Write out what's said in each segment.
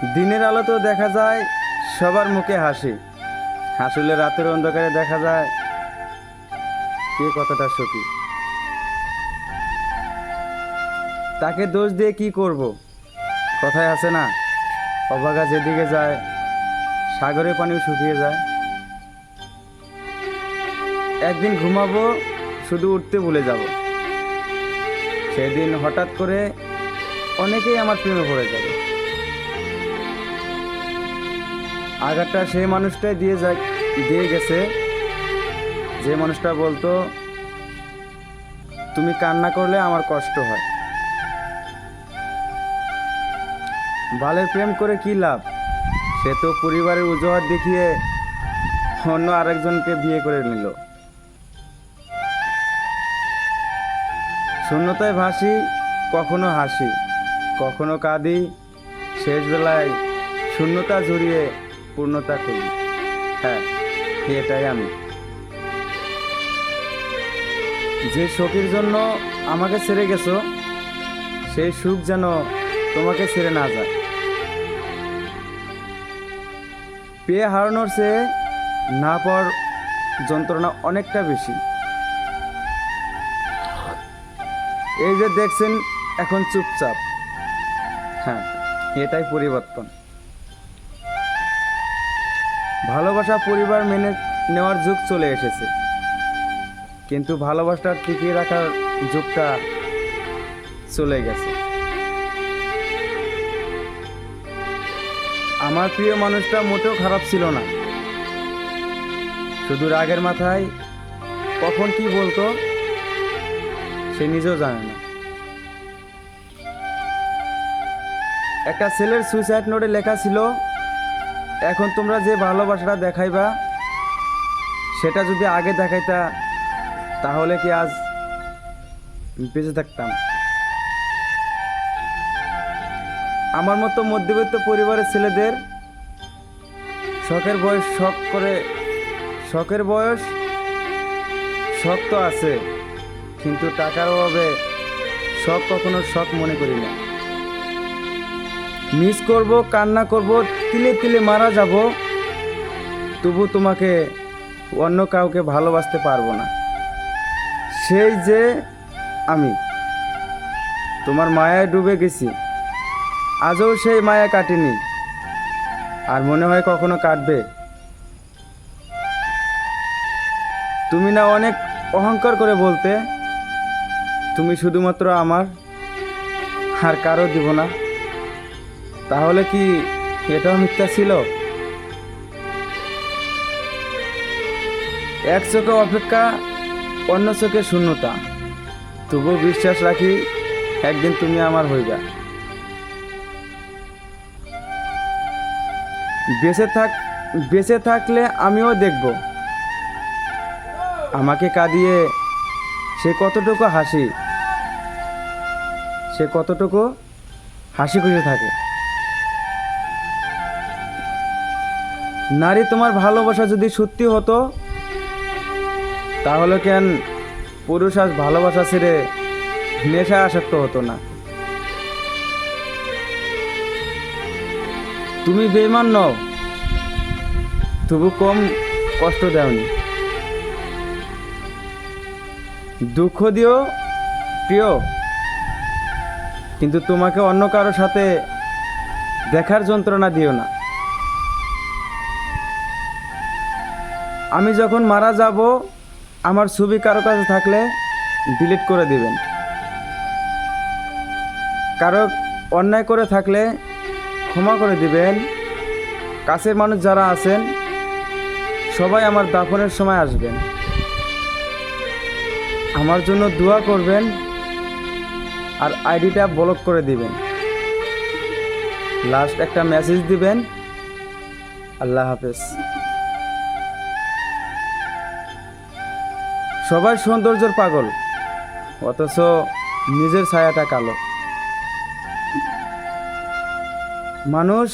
দিনের আলোতেও দেখা যায় সবার মুখে হাসি। আসলে রাতের অন্ধকারে দেখা যায় কে কতটা সুখী তাকে দোষ দিয়ে কি করব? কথায় আছে না অবাগা যেদিকে যায়, সাগরের পানিও শুকিয়ে যায়। একদিন ঘুমাবো, শুধু উঠতে ভুলে যাব। সেদিন হঠাৎ করে অনেকেই আমার প্রেমে পড়ে যাবে। আঘাতটা সেই মানুষটাই দিয়ে যা দিয়ে গেছে। যে মানুষটা বলতো, তুমি কান্না করলে আমার কষ্ট হয়। বালের প্রেম করে কি লাভ? সে তো পরিবারের অজুহাত দেখিয়ে অন্য আরেকজনকে বিয়ে করে নিল। শূন্যতায় ভাসি, কখনো হাসি, কখনো কাঁদি। শেষ বেলায় শূন্যতা জড়িয়ে পূর্ণতা করি। হ্যাঁ এটাই আমি। যে শোকের জন্য আমাকে ছেড়ে গেছো সেই সুখ যেন তোমাকে ছেড়ে না যায়। পেয়ে হারানোর চেয়ে না পাওয়ার যন্ত্রণা অনেকটা বেশি। এই যে দেখছেন, এখন চুপচাপ। হ্যাঁ এটাই পরিবর্তন। ভালোবাসা পরিবার মেনে নেওয়ার যুগ চলে এসেছে। কিন্তু ভালোবাসাটা টিকিয়ে রাখার যুগটা চলে গেছে। আমার প্রিয় মানুষটা মোটেও খারাপ ছিল না। শুধু রাগের মাথায় কখন কি বলতো, সে নিজেও জানে না। একটা ছেলের সুইসাইড নোটে লেখা ছিল এখন তোমরা যে ভালোবাসাটা দেখাইবা, সেটা যদি আগে দেখাইতা, তাহলে কি আজ বেঁচে থাকতাম? আমার মতো মধ্যবিত্ত পরিবারের ছেলেদের শখের বয়স শখ করে, শখের বয়স শখ তো আছে, কিন্তু টাকার অভাবে শখ কখনো শখ মনে করি না। মিস করব, কান্না করব তিলে তিলে মারা যাব, তবু তোমাকে অন্য কাউকে ভালোবাসতে পারব না। সেই যে আমি, তোমার মায়ায় ডুবে গেছি, আজও সেই মায়া কাটেনি, আর মনে হয় কখনো কাটবে। তুমি না অনেক অহংকার করে বলতে, তুমি শুধুমাত্র আমার, আর কারও দিব না। তাহলে কি এটাও মিথ্যা ছিল? এক চোখে অপেক্ষা, অন্য চোখে শূন্যতা। তবুও বিশ্বাস রাখি, একদিন তুমি আমার হইবা। বেঁচে থাক, বেঁচে থাকলে আমিও দেখব। আমাকে কাঁদিয়ে সে কতটুকু হাসি, সে কতটুকু হাসি খুশি থাকে। নারী তোমার ভালোবাসা যদি সত্যি হতো, তাহলে কেন পুরুষ আজ ভালোবাসা ছেড়ে নেশা আসক্ত হতো না? তুমি বেইমান নও, তবু কম কষ্ট দেওনি। দুঃখ দিও, প্রিয়, কিন্তু তোমাকে অন্য কারোর সাথে দেখার যন্ত্রণা দিও না। আমি যখন মারা যাব, আমার ছবি কারও কাছে থাকলে ডিলিট করে দিবেন। কারও অন্যায় করে থাকলে ক্ষমা করে দিবেন। কাছের মানুষ যারা আছেন, সবাই আমার দাফনের সময় আসবেন। আমার জন্য দোয়া করবেন আর আইডিটা ব্লক করে দিবেন। লাস্ট একটা মেসেজ দিবেন। আল্লাহ হাফেজ। সবাই সৌন্দর্যের পাগল, অথচ নিজের ছায়াটা কালো। মানুষ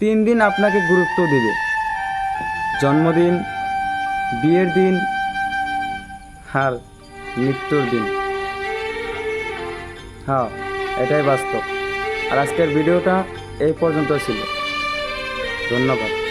তিন দিন আপনাকে গুরুত্ব দিবে। জন্মদিন, বিয়ের দিন, আর মৃত্যুর দিন। হ্যাঁ এটাই বাস্তব। আর আজকের ভিডিওটা এই পর্যন্ত ছিল। ধন্যবাদ।